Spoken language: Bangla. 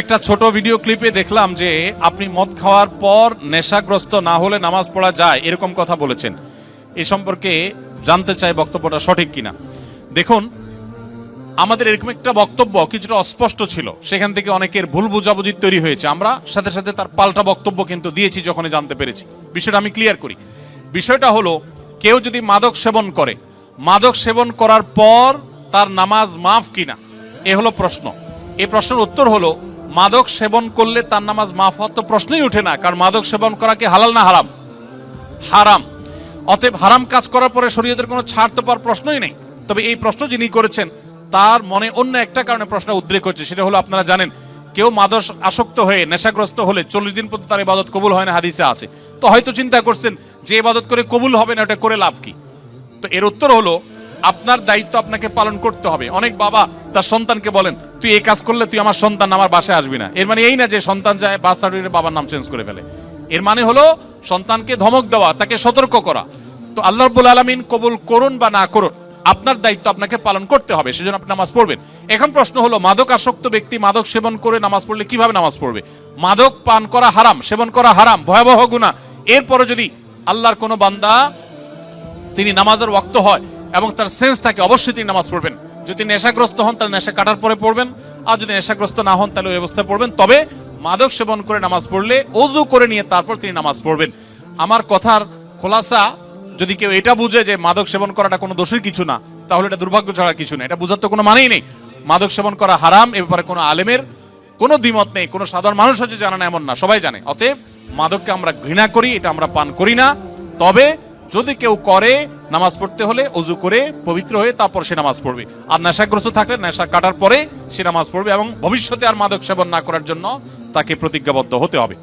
একটা ছোট ভিডিও ক্লিপে দেখলাম যে আপনি মদ খাওয়ার পর নেশাগ্রস্ত না হলে নামাজ পড়া যায়, এরকম কথা বলেছেন। এ সম্পর্কে জানতে চাই বক্তব্যটা সঠিক কিনা। দেখুন, আমাদের এরকম একটা বক্তব্য কিছুটা অস্পষ্ট ছিল। সেখান থেকে অনেকের ভুল বুঝাবুঝি তৈরি হয়েছে। আমরা সাথে সাথে তার পাল্টা বক্তব্য কিন্তু দিয়েছি, যখনই জানতে পেরেছি। বিষয়টা আমি ক্লিয়ার করি। বিষয়টা হলো, কেউ যদি মাদক সেবন করে, মাদক সেবন করার পর তার নামাজ মাফ কিনা, এ হলো প্রশ্ন। এই প্রশ্নের উত্তর হলো মাদক সেবন করলে তার নামাজ মাফ হওয়ার তো প্রশ্নই ওঠে না, কারণ মাদক সেবন করা কি হালাল না হারাম? হারাম। অতএব হারাম কাজ করার পরে শরীয়তের কোনো ছাড় তো পাওয়ার প্রশ্নই নেই। তবে এই প্রশ্ন যিনি করেছেন, তার মনে অন্য একটা কারণে প্রশ্ন উদ্রেক হচ্ছে, সেটা হলো আপনারা জানেন, কেউ মাদক আসক্ত হয়ে, নেশাগ্রস্ত হলে চল্লিশ দিন পর্যন্ত তার ইবাদত কবুল হয় না, হাদিসে আছে। তো হয়তো চিন্তা করছেন, যে ইবাদত করে কবুল হবে না, ওটা করে লাভ কি? তো এর উত্তর হলো, আপনার দায়িত্ব আপনাকে পালন করতে হবে। অনেক বাবা তার সন্তানকে বলেন, তুই এই কাজ করলে তুই আমার সন্তান, আমার বাসায় আসবি না। এর মানে এই না যে সন্তান যায় বার্থ সার্টিফিকেটে বাবার নাম চেঞ্জ করে ফেলে। এর মানে হলো সন্তানকে ধমক দেওয়া, তাকে সতর্ক করা। তো আল্লাহ রব্বুল আলমিন কবুল করুন বা না করুন, আপনার দায়িত্ব আপনাকে পালন করতে হবে, সেজন্য আপনি নামাজ পড়বেন। এখন প্রশ্ন হলো মাদক আসক্ত ব্যক্তি মাদক সেবন করে নামাজ পড়লে কীভাবে নামাজ পড়বে? মাদক পান করা হারাম, সেবন করা হারাম, ভয়াবহ গুণা এরপরে যদি আল্লাহর কোনো বান্দা, তিনি নামাজের ওয়াক্ত হয় এবং তার সেন্স থাকে, অবশ্যই তিনি নামাজ পড়বেন। যদি নেশাগ্রস্ত হন, তাহলে নেশা কাটার পরে পড়বেন। আর যদি নেশাগ্রস্ত না হন, তাহলে ওই অবস্থায় পড়বেন। তবে মাদক সেবন করে নামাজ পড়লে, অজু করে নিয়ে তারপর তিনি নামাজ পড়বেন। আমার কথার খোলাসা, যদি কেউ এটা বুঝে যে মাদক সেবন করাটা কোনো দোষের কিছু না, তাহলে এটা দুর্ভাগ্য ছাড়া কিছু না। এটা বোঝার তো কোনো মানেই নেই। মাদক সেবন করা হারাম, এ ব্যাপারে কোনো আলেমের কোনো দ্বিমত নেই। কোনো সাধারণ মানুষ হচ্ছে জানে না, এমন না। সবাই জানে। অতএব মাদককে আমরা ঘৃণা করি, এটা আমরা পান করি না। তবে যদি কেউ করে নামাজ পড়তে হলে অজু করে পবিত্র হয়ে তারপর সে নামাজ পড়বে। আর নেশাগ্রস্ত থাকলে নেশা কাটার পরে সে নামাজ পড়বে এবং ভবিষ্যতে আর মাদক সেবন না করার জন্য তাকে প্রতিজ্ঞাবদ্ধ হতে হবে।